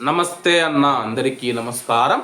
నమస్తే అన్న అందరికీ నమస్కారం.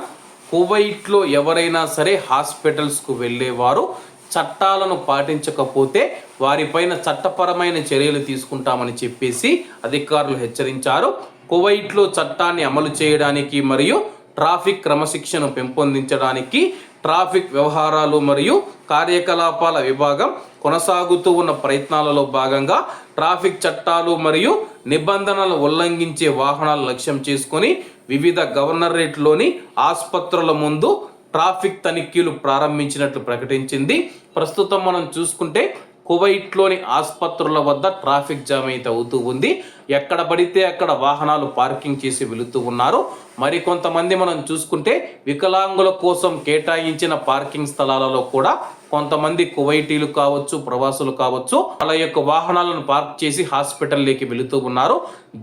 కువైట్లో ఎవరైనా సరే హాస్పిటల్స్కు వెళ్ళేవారు చట్టాలను పాటించకపోతే వారిపైన చట్టపరమైన చర్యలు తీసుకుంటామని చెప్పేసి అధికారులు హెచ్చరించారు. కువైట్లో చట్టాన్ని అమలు చేయడానికి మరియు ట్రాఫిక్ క్రమశిక్షను పెంపొందించడానికి ట్రాఫిక్ వ్యవహారాలు మరియు కార్యకలాపాల విభాగం కొనసాగుతూ ఉన్న ప్రయత్నాలలో భాగంగా ట్రాఫిక్ చట్టాలు మరియు నిబంధనలు ఉల్లంఘించే వాహనాలు లక్ష్యం చేసుకొని వివిధ గవర్నరేట్లోని ఆసుపత్రుల ముందు ట్రాఫిక్ తనిఖీలు ప్రారంభించినట్లు ప్రకటించింది. ప్రస్తుతం మనం చూసుకుంటే కువైట్లోని ఆసుపత్రుల వద్ద ట్రాఫిక్ జామ్ అయితే అవుతూ ఉంది. ఎక్కడ పడితే అక్కడ వాహనాలు పార్కింగ్ చేసి వెళుతూ ఉన్నారు. మరికొంతమంది మనం చూసుకుంటే వికలాంగుల కోసం కేటాయించిన పార్కింగ్ స్థలాలలో కూడా కొంతమంది కువైటీలు కావచ్చు ప్రవాసులు కావచ్చు వాళ్ళ యొక్క వాహనాలను పార్క్ చేసి హాస్పిటల్లోకి వెళుతూ ఉన్నారు.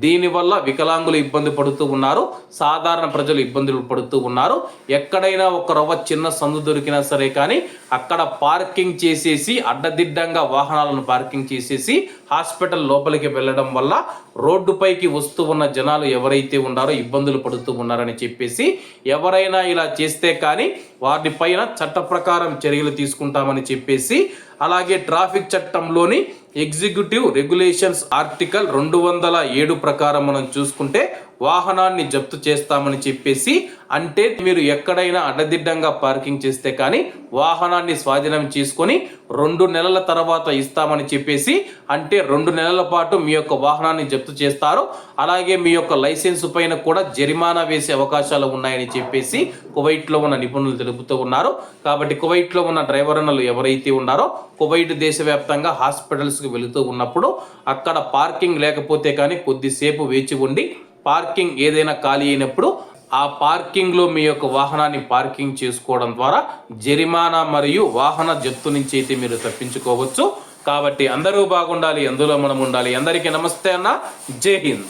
దీనివల్ల వికలాంగులు ఇబ్బంది పడుతూ ఉన్నారు. సాధారణ ప్రజలు ఇబ్బందులు పడుతూ ఉన్నారు. ఎక్కడైనా ఒక రవ్వ చిన్న సందు దొరికినా సరే కానీ అక్కడ పార్కింగ్ చేసేసి అడ్డదిడ్డంగా వాహనాలను పార్కింగ్ చేసేసి హాస్పిటల్ లోపలికి వెళ్ళడం వల్ల రోడ్డుపైకి వస్తూ ఉన్న జనాలు ఎవరైతే ఉన్నారో ఇబ్బందులు పడుతూ ఉన్నారని చెప్పేసి ఎవరైనా ఇలా చేస్తే కానీ వాటిపైన చట్ట ప్రకారం చర్యలు తీసుకుంటామని చెప్పేసి అలాగే ట్రాఫిక్ చట్టంలోని ఎగ్జిక్యూటివ్ రెగ్యులేషన్స్ ఆర్టికల్ రెండు వందల ఏడు ప్రకారం మనం చూసుకుంటే వాహనాన్ని జప్తు చేస్తామని చెప్పేసి అంటే మీరు ఎక్కడైనా అడ్డదిడ్డంగా పార్కింగ్ చేస్తే కానీ వాహనాన్ని స్వాధీనం చేసుకొని రెండు నెలల తర్వాత ఇస్తామని చెప్పేసి అంటే రెండు నెలల పాటు మీ యొక్క వాహనాన్ని జప్తు చేస్తారు అలాగే మీ యొక్క లైసెన్స్ పైన కూడా జరిమానా వేసే అవకాశాలు ఉన్నాయని చెప్పేసి కువైట్లో ఉన్న నిపుణులు తెలుపుతూ ఉన్నారు. కాబట్టి కువైట్లో ఉన్న డ్రైవర్ అన్నలు ఎవరైతే ఉన్నారో కువైట్ దేశవ్యాప్తంగా హాస్పిటల్స్కి వెళుతూ ఉన్నప్పుడు అక్కడ పార్కింగ్ లేకపోతే కానీ కొద్దిసేపు వేచి ఉండి పార్కింగ్ ఏదైనా ఖాళీ అయినప్పుడు ఆ పార్కింగ్లో మీ యొక్క వాహనాన్ని పార్కింగ్ చేసుకోవడం ద్వారా జరిమానా మరియు వాహన జప్తు నుంచి అయితే మీరు తప్పించుకోవచ్చు. కాబట్టి అందరూ బాగుండాలి అందులో మనం ఉండాలి. అందరికీ నమస్తే అన్న. జై హింద్.